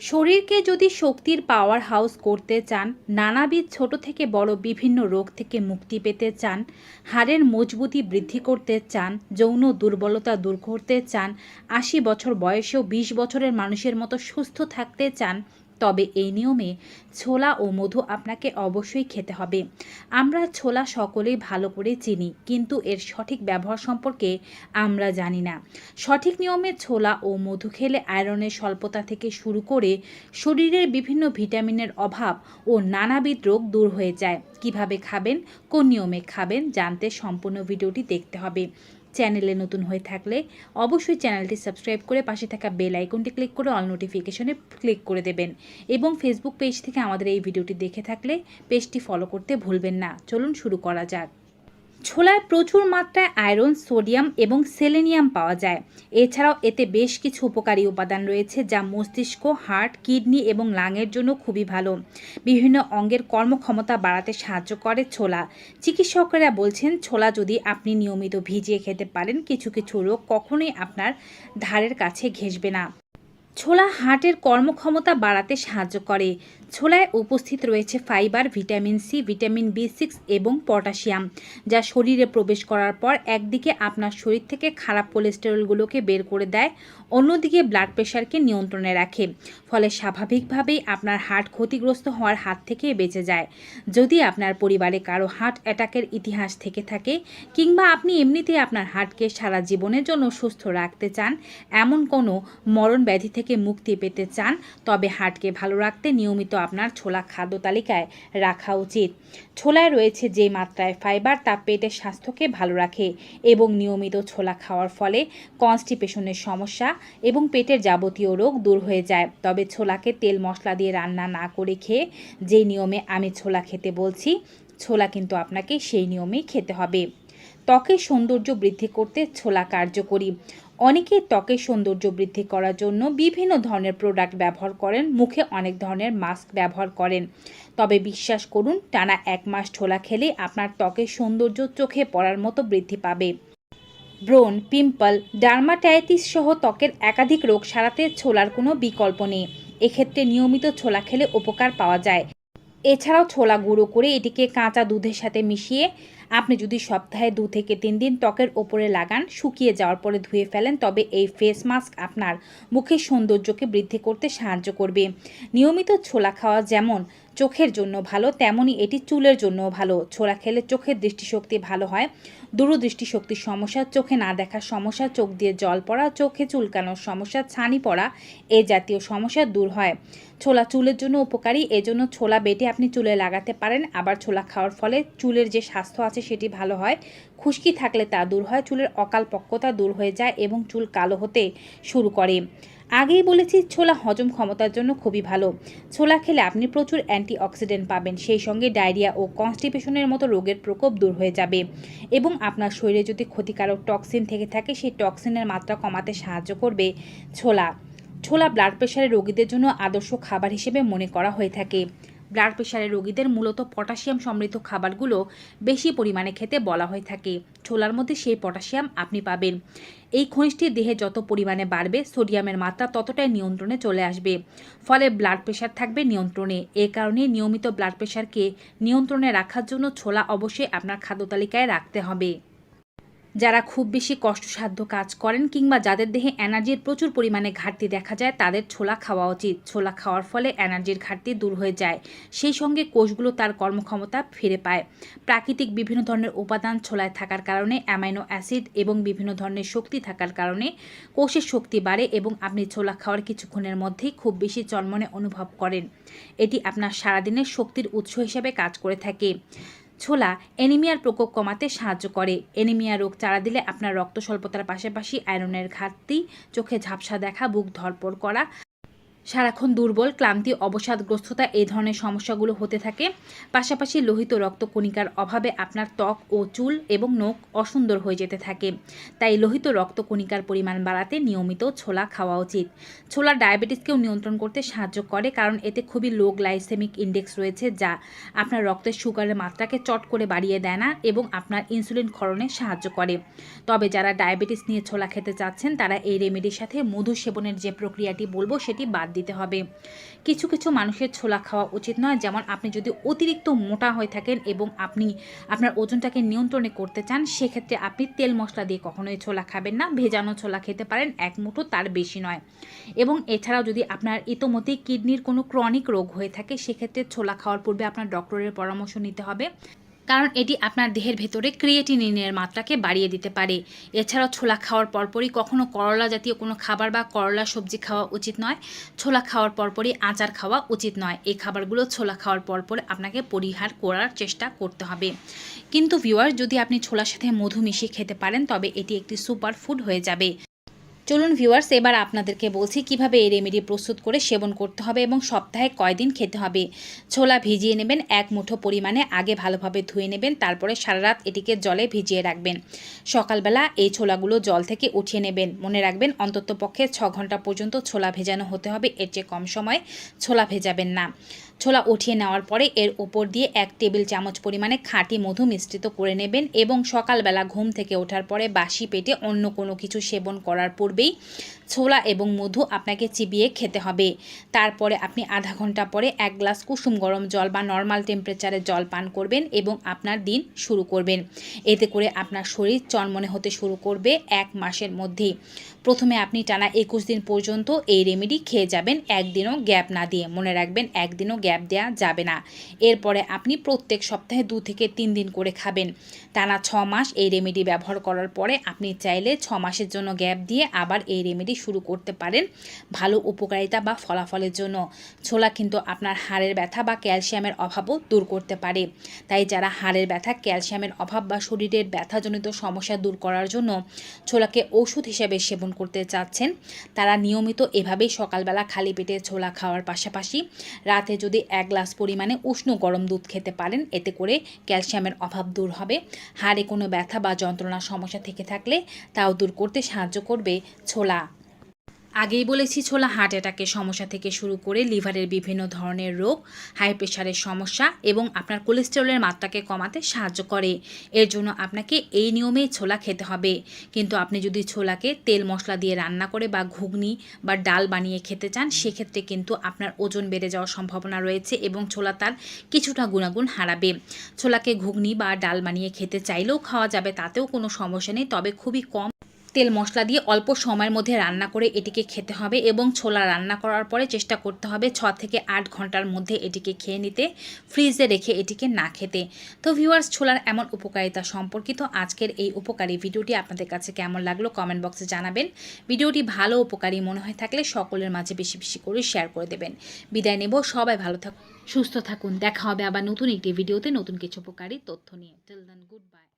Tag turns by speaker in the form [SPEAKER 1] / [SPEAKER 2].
[SPEAKER 1] শরীরকে যদি শক্তির পাওয়ার হাউস করতে চান, নানাবিধ ছোট থেকে বড় বিভিন্ন রোগ থেকে মুক্তি পেতে চান, হাড়ের মজবুতি বৃদ্ধি করতে চান, যৌন দুর্বলতা দূর করতে চান, আশি বছর বয়সেও বিশ বছরের মানুষের মতো সুস্থ থাকতে চান তবে এই নিয়মে ছোলা ও মধু আপনাকে অবশ্যই খেতে হবে। আমরা ছোলা সকলেই ভালো করে চিনি, কিন্তু এর সঠিক ব্যবহার সম্পর্কে আমরা জানি না। সঠিক নিয়মে ছোলা ও মধু খেলে আয়রনের স্বল্পতা থেকে শুরু করে শরীরের বিভিন্ন ভিটামিনের অভাব ও নানাবিধ রোগ দূর হয়ে যায়। কীভাবে খাবেন, কোন নিয়মে খাবেন জানতে সম্পূর্ণ ভিডিওটি দেখতে হবে। চ্যানেলে নতুন হয়ে থাকলে অবশ্যই চ্যানেলটি সাবস্ক্রাইব করে পাশে থাকা বেল আইকনটি ক্লিক করে অল নোটিফিকেশনে ক্লিক করে দেবেন এবং ফেসবুক পেজ থেকে আমাদের এই ভিডিওটি দেখে থাকলে পেজটি ফলো করতে ভুলবেন না। চলুন শুরু করা যাক। ছোলায় প্রচুর মাত্রায় আয়রন, সোডিয়াম এবং সেলেনিয়াম পাওয়া যায়। এছাড়াও এতে বেশ কিছু উপকারী উপাদান রয়েছে যা মস্তিষ্ক, হার্ট, কিডনি এবং লাংয়ের জন্য খুবই ভালো। বিভিন্ন অঙ্গের কর্মক্ষমতা বাড়াতে সাহায্য করে ছোলা। চিকিৎসকেরা বলছেন, ছোলা যদি আপনি নিয়মিত ভিজিয়ে খেতে পারেন, কিছু কিছু রোগ কখনোই আপনার ধারের কাছে ঘেসবে না। ছোলা হার্টের কর্মক্ষমতা বাড়াতে সাহায্য করে। ছোলায় উপস্থিত রয়েছে fibre, vitamin C, vitamin B six এবং পটাশিয়াম, যা শরীরে প্রবেশ করার পর একদিকে আপনার শরীর থেকে খারাপ কোলেস্টেরলগুলোকে বের করে দেয়, অন্যদিকে ব্লাড প্রেশারকে নিয়ন্ত্রণে রাখে। ফলে স্বাভাবিকভাবেই আপনার হার্ট ক্ষতিগ্রস্ত হওয়ার হাত থেকে বেঁচে যায়। যদি আপনার পরিবারে কারও হার্ট অ্যাটাকের ইতিহাস থেকে থাকে, কিংবা আপনি এমনিতেই আপনার হার্টকে সারা জীবনের জন্য সুস্থ রাখতে চান, এমন কোনো মরণ ব্যাধি থেকে মুক্তি পেতে চান, তবে হার্টকে ভালো রাখতে নিয়মিত আপনার ছোলা খাদ্য তালিকায় রাখা উচিত। ছোলায় রয়েছে যে মাত্রায় ফাইবার, তা পেটের স্বাস্থ্যকে ভালো রাখে এবং নিয়মিত ছোলা খাওয়ার ফলে কনস্টিপেশনের সমস্যা এবং পেটের যাবতীয় রোগ দূর হয়ে যায়। তবে ছোলাকে তেল মশলা দিয়ে রান্না না করে খেয়ে যে নিয়মে আমি ছোলা খেতে বলছি, ছোলা কিন্তু আপনাকে সেই নিয়মেই খেতে হবে। ত্বকের সৌন্দর্য বৃদ্ধি করতে ছোলা কার্যকরী। অনেকে ত্বকের সৌন্দর্য বৃদ্ধি করার জন্য বিভিন্ন ধরনের প্রোডাক্ট ব্যবহার করেন, মুখে অনেক ধরনের মাস্ক ব্যবহার করেন। তবে বিশ্বাস করুন, টানা এক মাস ছোলা খেলে আপনার ত্বকের সৌন্দর্য চোখে পড়ার মতো বৃদ্ধি পাবে। ব্রণ, পিম্পল, ডার্মাটাইটিস সহ ত্বকের একাধিক রোগ সারাতে ছোলার কোনো বিকল্প নেই। এক্ষেত্রে নিয়মিত ছোলা খেলে উপকার পাওয়া যায়। এছাড়াও ছোলা গুঁড়ো করে এটিকে কাঁচা দুধের সাথে মিশিয়ে আপনি যদি সপ্তাহে দু থেকে তিন দিন ত্বকের ওপরে লাগান, শুকিয়ে যাওয়ার পরে ধুয়ে ফেলেন, তবে এই ফেস মাস্ক আপনার মুখের সৌন্দর্যকে বৃদ্ধি করতে সাহায্য করবে। নিয়মিত ছোলা খাওয়া যেমন চোখের জন্য ভালো তেমনই এটি চুলের জন্য ভালো। ছোলা খেলে চোখের দৃষ্টিশক্তি ভালো হয়। দূরদৃষ্টিশক্তির সমস্যা, চোখে না দেখার সমস্যা, চোখ দিয়ে জল পড়া, চোখে চুলকানোর সমস্যা, ছানি পড়া, এ জাতীয় সমস্যা দূর হয়। ছোলা চুলের জন্য উপকারী এজন্য ছোলা বেটে আপনি চুলে লাগাতে পারেন, আবার ছোলা খাওয়ার ফলে চুলের যে স্বাস্থ্য আছে সেটি ভালো হয়। খুশকি থাকলে তা দূর হয়, চুলের অকাল পক্কতা দূর হয়ে যায় এবং চুল কালো হতে শুরু করে। আগেই বলেছি, ছোলা হজম ক্ষমতার জন্য খুবই ভালো। ছোলা খেলে আপনি প্রচুর অ্যান্টিঅক্সিডেন্ট পাবেন, সেই সঙ্গে ডায়রিয়া ও কনস্টিপেশনের মতো রোগের প্রকোপ দূর হয়ে যাবে। এবং আপনার শরীরে যদি ক্ষতিকারক টক্সিন থেকে থাকে, সেই টক্সিনের মাত্রা কমাতে সাহায্য করবে ছোলা। ছোলা ব্লাড প্রেশারের রোগীদের জন্য আদর্শ খাবার হিসেবে মনে করা হয়ে থাকে। ব্লাড প্রেশারের রোগীদের মূলত পটাশিয়াম সমৃদ্ধ খাবারগুলো বেশি পরিমাণে খেতে বলা হয়ে থাকে। ছোলার মধ্যে সেই পটাশিয়াম আপনি পাবেন। এই খনিজটি দেহে যত পরিমাণে বাড়বে সোডিয়ামের মাত্রা ততটাই নিয়ন্ত্রণে চলে আসবে। ফলে ব্লাড প্রেশার থাকবে নিয়ন্ত্রণে। এ কারণে নিয়মিত ব্লাড প্রেশারকে নিয়ন্ত্রণে রাখার জন্য ছোলা অবশ্যই আপনার খাদ্য তালিকায় রাখতে হবে। যারা খুব বেশি কষ্টসাধ্য কাজ করেন কিংবা যাদের দেহে এনার্জির প্রচুর পরিমাণে ঘাটতি দেখা যায়, তাদের ছোলা খাওয়া উচিত। ছোলা খাওয়ার ফলে এনার্জির ঘাটতি দূর হয়ে যায়। সেই সঙ্গে কোষগুলো তার কর্মক্ষমতা ফিরে পায়। প্রাকৃতিক বিভিন্ন ধরনের উপাদান ছোলায় থাকার কারণে, অ্যামাইনো অ্যাসিড এবং বিভিন্ন ধরনের শক্তি থাকার কারণে কোষের শক্তি বাড়ে এবং আপনি ছোলা খাওয়ার কিছুক্ষণের মধ্যেই খুব বেশি চলমনে অনুভব করেন। এটি আপনার সারাদিনের শক্তির উৎস হিসেবে কাজ করে থাকে। ছোলা অ্যানিমিয়ার প্রকোপ কমাতে সাহায্য করে। অ্যানিমিয়া রোগ চারা দিলে আপনার রক্ত স্বল্পতার পাশাপাশি আয়রনের ঘাটতি, চোখে ঝাপসা দেখা, বুক ধরপড় করা সারাক্ষণ দুর্বল, ক্লান্তি, অবসাদগ্রস্ততা এই ধরনের সমস্যাগুলো হতে থাকে। পাশাপাশি লোহিত রক্তকণিকার অভাবে আপনার ত্বক ও চুল এবং নখ অসুন্দর হয়ে যেতে থাকে। তাই লোহিত রক্তকণিকার পরিমাণ বাড়াতে নিয়মিত ছোলা খাওয়া উচিত। ছোলা ডায়াবেটিসকেও নিয়ন্ত্রণ করতে সাহায্য করে, কারণ এতে খুবই লো গ্লাইসেমিক ইন্ডেক্স রয়েছে, যা আপনার রক্তের সুগারের মাত্রাকে চট করে বাড়িয়ে দেয় না এবং আপনার ইনসুলিন ক্ষরণে সাহায্য করে। তবে যারা ডায়াবেটিস নিয়ে ছোলা খেতে চাচ্ছেন, তারা এই রেমেডির সাথে মধু সেবনের যে প্রক্রিয়াটি বলব, সেটি বাদ দিতে হবে। কিছু কিছু মানুষের ছোলা খাওয়া উচিত নয়, যেমন আপনি যদি অতিরিক্ত মোটা হয়ে থাকেন এবং আপনি আপনার ওজনটাকে নিয়ন্ত্রণে করতে চান, সেক্ষেত্রে আপনি তেল মশলা দিয়ে কখনোই ছোলা খাবেন না। ভেজানো ছোলা খেতে পারেন, এক মুঠো তার বেশি নয়। এবং এছাড়াও যদি আপনার ইতোমধ্যেই কিডনির কোনো ক্রনিক রোগ হয়ে থাকে, সেক্ষেত্রে ছোলা খাওয়ার পূর্বে আপনার ডক্টরের পরামর্শ নিতে হবে। কারণ এটি আপনার দেহের ভেতরে ক্রিয়েটিনিনের মাত্রাকে বাড়িয়ে দিতে পারে। এছাড়াও ছোলা খাওয়ার পরপরই কখনও করলা জাতীয় কোনো খাবার বা করলা সবজি খাওয়া উচিত নয়। ছোলা খাওয়ার পরপরই আচার খাওয়া উচিত নয়। এই খাবারগুলো ছোলা খাওয়ার পরপর আপনাকে পরিহার করার চেষ্টা করতে হবে। কিন্তু ভিউয়ার যদি আপনি ছোলার সাথে মধু মিশিয়ে খেতে পারেন, তবে এটি একটি সুপার ফুড হয়ে যাবে। চলুন ভিউয়ার্স এবার আপনাদেরকে বলছি কীভাবে এই রেমেডি প্রস্তুত করে সেবন করতে হবে এবং সপ্তাহে কয়দিন খেতে হবে। ছোলা ভিজিয়ে নেবেন, এক মুঠো পরিমাণে আগে ভালোভাবে ধুয়ে নেবেন, তারপরে সারা রাত এটিকে জলে ভিজিয়ে রাখবেন। সকালবেলা এই ছোলাগুলো জল থেকে উঠিয়ে নেবেন। মনে রাখবেন অন্তত পক্ষে ছ ঘণ্টা পর্যন্ত ছোলা ভেজানো হতে হবে, এর চেয়ে কম সময় ছোলা ভেজাবেন না। ছোলা উঠিয়ে নেওয়ার পরে এর ওপর দিয়ে এক টেবিল চামচ পরিমাণে খাঁটি মধু মিশ্রিত করে নেবেন এবং সকালবেলা ঘুম থেকে ওঠার পরে বাসি পেটে অন্য কোনো কিছু সেবন করার পূর্বেই ছোলা এবং মধু আপনাকে চিবিয়ে খেতে হবে। তারপরে আপনি আধা ঘণ্টা পরে এক গ্লাস কুসুম গরম জল বা নর্মাল টেম্পারেচারে জল পান করবেন এবং আপনার দিন শুরু করবেন। এতে করে আপনার শরীর চনমনে হতে শুরু করবে এক মাসের মধ্যেই প্রথমে আপনি টানা একুশ দিন পর্যন্ত এই রেমেডি খেয়ে যাবেন, একদিনও গ্যাপ না দিয়ে। মনে রাখবেন, একদিনও গ্যাপ দেওয়া যাবে না। এরপরে আপনি প্রত্যেক সপ্তাহে দু থেকে তিন দিন করে খাবেন। টানা ছ মাস এই রেমেডি ব্যবহার করার পরে আপনি চাইলে ছ মাসের জন্য গ্যাপ দিয়ে আবার এই রেমেডি শুরু করতে পারেন ভালো উপকারিতা বা ফলাফলের জন্য। ছোলা কিন্তু আপনার হাড়ের ব্যথা বা ক্যালসিয়ামের অভাবও দূর করতে পারে। তাই যারা হাড়ের ব্যথা, ক্যালসিয়ামের অভাব বা শরীরের ব্যথাজনিত সমস্যা দূর করার জন্য ছোলাকে ওষুধ হিসেবে সেবন করতে চাচ্ছেন, তারা নিয়মিত এভাবেই সকালবেলা খালি পেটে ছোলা খাওয়ার পাশাপাশি রাতে যদি এক গ্লাস পরিমাণে উষ্ণ গরম দুধ খেতে পারেন, এতে করে ক্যালসিয়ামের অভাব দূর হবে। হাড়ে কোনো ব্যথা বা যন্ত্রণার সমস্যা থেকে থাকলে তাও দূর করতে সাহায্য করবে ছোলা। আগেই বলেছি, ছোলা হার্ট অ্যাটাকের সমস্যা থেকে শুরু করে লিভারের বিভিন্ন ধরনের রোগ হাই প্রেশারের সমস্যা এবং আপনার কোলেস্টেরলের মাত্রাকে কমাতে সাহায্য করে। এর জন্য আপনাকে এই নিয়মেই ছোলা খেতে হবে। কিন্তু আপনি যদি ছোলাকে তেল মশলা দিয়ে রান্না করে বা ঘুগনি বা ডাল বানিয়ে খেতে চান, সেক্ষেত্রে কিন্তু আপনার ওজন বেড়ে যাওয়ার সম্ভাবনা রয়েছে এবং ছোলা তার কিছুটা গুণাগুণ হারাবে। ছোলাকে ঘুগনি বা ডাল বানিয়ে খেতে চাইলেও খাওয়া যাবে, তাতেও কোনো সমস্যা নেই, তবে খুবই কম তেল মশলা দিয়ে অল্প সময়ের মধ্যে রান্না করে এটিকে খেতে হবে এবং ছোলা রান্না করার পরে চেষ্টা করতে হবে ছ থেকে আট ঘণ্টার মধ্যে এটিকে খেয়ে নিতে, ফ্রিজে রেখে এটিকে না খেতে। তো ভিউয়ার্স, ছোলার এমন উপকারিতা সম্পর্কিত আজকের এই উপকারী ভিডিওটি আপনাদের কাছে কেমন লাগল কমেন্ট বক্সে জানাবেন। ভিডিওটি ভালো উপকারী মনে হয়ে থাকলে সকলের মাঝে বেশি বেশি করে শেয়ার করে দেবেন। বিদায় নেব, সবাই ভালো থাকুন, সুস্থ থাকুন। দেখা হবে আবার নতুন একটি ভিডিওতে নতুন কিছু উপকারী তথ্য নিয়ে। Till then good bye